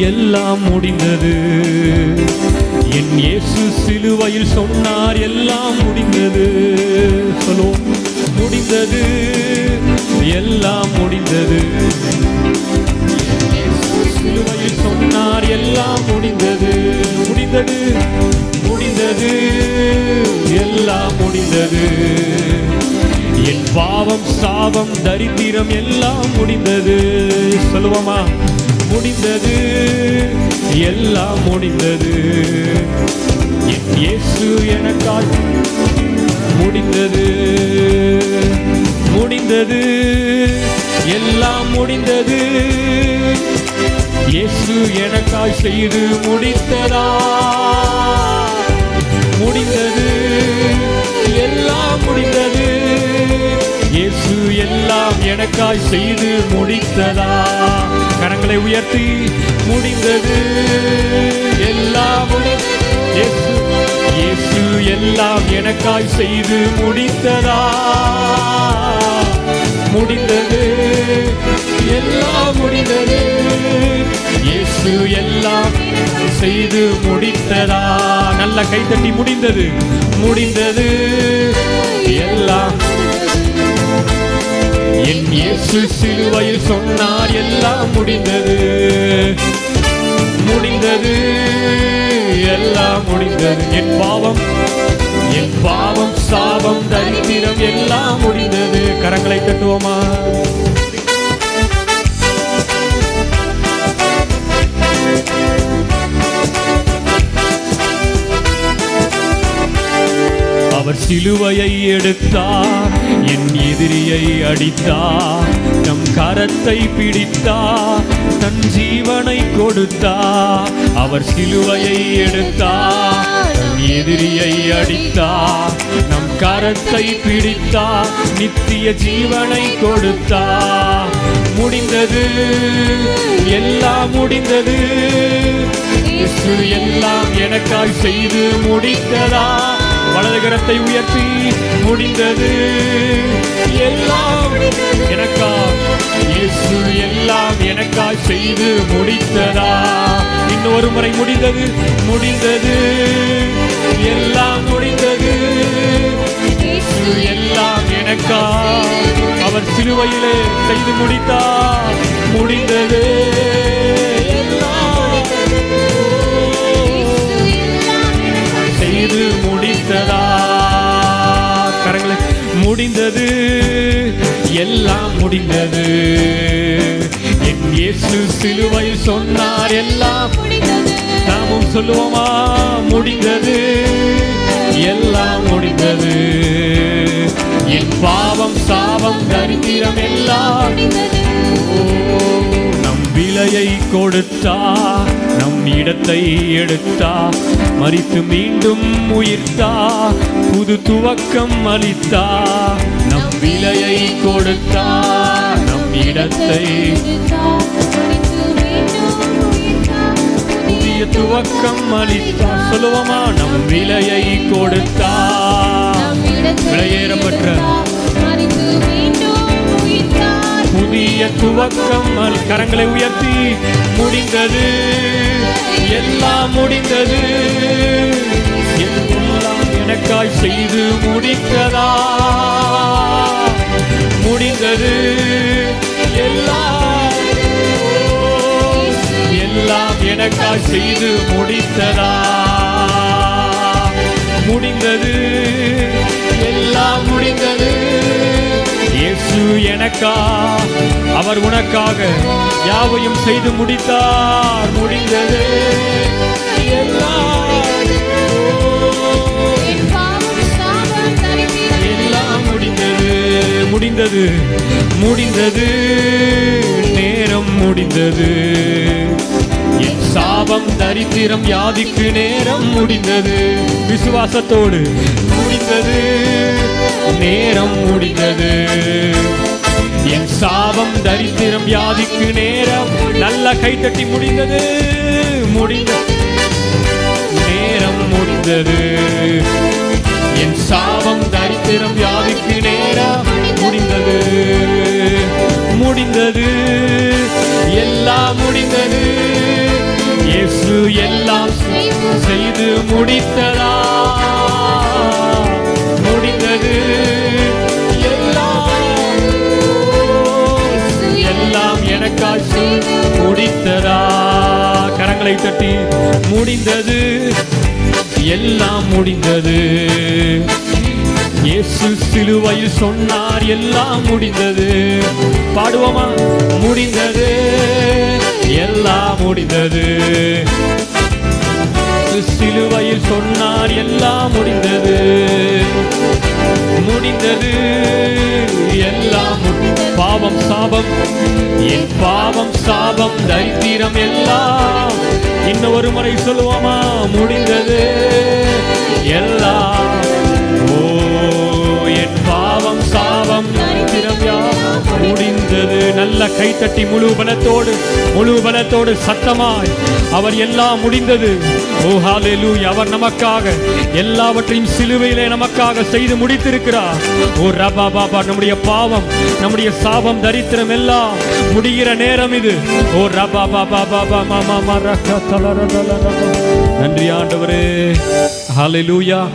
எல்லாம் முடிந்தது. என் இயேசு சிலுவையில் சொன்னார் எல்லாம் முடிந்தது. சொல்லுவோம் முடிந்தது. எல்லாம் முடிந்தது. சிலுவையில் சொன்னார் எல்லாம் முடிந்தது. முடிந்தது முடிந்தது. எல்லாம் முடிந்தது. என் பாவம் சாபம் தரித்திரம் எல்லாம் முடிந்தது. சொல்லுவோமா? முடிந்தது. எல்லாம் முடிந்தது. என் இயேசு எனக்காக முடிந்தது. முடிந்தது. எல்லாம் முடிந்தது. இயேசு எனக்காய் செய்து முடித்ததா? முடிந்தது. எல்லாம் முடிந்தது. இயேசு எல்லாம் எனக்காய் செய்து முடித்ததா? கரங்களை உயர்த்தி முடிந்தது எல்லாம் இயேசு எல்லாம் எனக்காய் செய்து முடித்ததா? முடிந்தது எல்லாம் முடிந்தது. இயேசு எல்லாம் செய்து முடித்ததா? நல்ல கைத்தட்டி முடிந்தது முடிந்தது. எல்லாம் என் இயேசு சிலுவையில் சொன்னார் எல்லாம் முடிந்தது. முடிந்தது. எல்லாம் முடிந்தது. என் பாவம் என் பாவம் சாபம் தரித்திரம் எல்லாம் முடிந்தது. கரங்களை தட்டுவோமா? அவர் சிலுவையை எடுத்தார் என் எதிரியை அடித்தார் நம் கரத்தை பிடித்தார் தன் ஜீவனை கொடுத்தார் அவர் சிலுவையை எடுத்தார் தன் எதிரியை அடித்தார் நம் கரத்தை பிடித்தார் நித்திய ஜீவனை கொடுத்தார் முடிந்தது எல்லாம் முடிந்தது. எல்லாம் எனக்காய் செய்து முடித்ததா? வலது கரத்தை உயர்த்தி முடிந்தது. எல்லாம் எனக்கா இயேசு எல்லாம் எனக்காய் செய்து முடித்ததா? இன்னொரு முறை முடிந்தது முடிந்தது. எல்லாம் முடிந்தது. இயேசு எல்லாம் எனக்கா அவர் சிலுவையிலே செய்து முடித்தார். முடிந்தது. முடிந்தது. எல்லாம் முடிந்தது. என் இயேசு சிலுவையில் சொன்னார் எல்லாம் நாமும் சொல்லுவோமா முடிந்தது. எல்லாம் முடிந்தது. என் பாவம் சாபம் தரித்திரம் எல்லாம் ஓ, விலையை கொடுத்தா நம் இடத்தை எடுத்தா மறித்து மீண்டும் உயிர்த்தா புது துவக்கம் அளித்தா நம் விலையை கொடுத்தா நம் இடத்தை புதிய துவக்கம் அளித்தா. சொல்லுவோமா? நம் விலையை கொடுத்தா விலையேறப்பட்ட புதிய துவக்கம் அல்- கரங்களை உயர்த்தி முடிந்தது. எல்லாம் முடிந்தது. எல்லாம் எனக்காய் செய்து முடித்ததா? முடிந்தது. எல்லாம். எல்லாம் எனக்காய் செய்து முடித்ததா? முடிந்தது. எனக்கா? அவர் உனக்காக யாவையும் செய்து முடித்தார். முடிந்தது. எல்லாம் முடிந்தது. முடிந்தது. முடிந்தது. நேரம் முடிந்தது. என் சாபம் தரித்திரம் யாதிக்கு நேரம் முடிந்தது. விசுவாசத்தோடு முடிந்தது. நேரம் முடிந்தது. என் சாபம் தரித்திரம் வியாதிக்கு நேரம். நல்ல கைத்தட்டி முடிந்தது. முடிந்த நேரம் முடிந்தது. என் சாபம் தரித்திரம் வியாதிக்கு நேரம். முடிந்தது. முடிந்தது. எல்லாம் முடிந்தது. இயேசு எல்லாம் செய்து முடித்ததா? கரங்களை தட்டி முடிந்தது. எல்லாம் முடிந்தது. இயேசு சிலுவையில் சொன்னார் எல்லாம் முடிந்தது. பாடுவோமா? முடிந்தது. எல்லாம் முடிந்தது. சிலுவையில் சொன்னார் எல்லாம் முடிந்தது. முடிந்தது. எல்லாம் பாவம் சாபம். என் பாவம் சாபம் தரித்திரம் எல்லாம் இன்னும் ஒரு முறை சொல்லுவோமா? முடிந்தது. எல்லாம் ஓ என் பாவம் சாபம் தரித்திரம் முடிந்தது. நல்ல கைத்தட்டி முழு பலத்தோடு முழு பலத்தோடு சத்தமாய். அவர் எல்லாம் முடிந்தது. ஓ ஹalleluya. அவர் நமக்காக எல்லாவற்றையும் சிலுவையிலே நமக்காக செய்து முடித்திருக்கிறார். ஓ ரபா பாபா நம்முடைய பாவம் நம்முடைய சாபம் தரித்திரம் எல்லாம் முடிகிற நேரம் இது. ஓ ரபா பாபா பாபா மாமா மரக்க நன்றி ஆண்டவரே. ஹalleluya.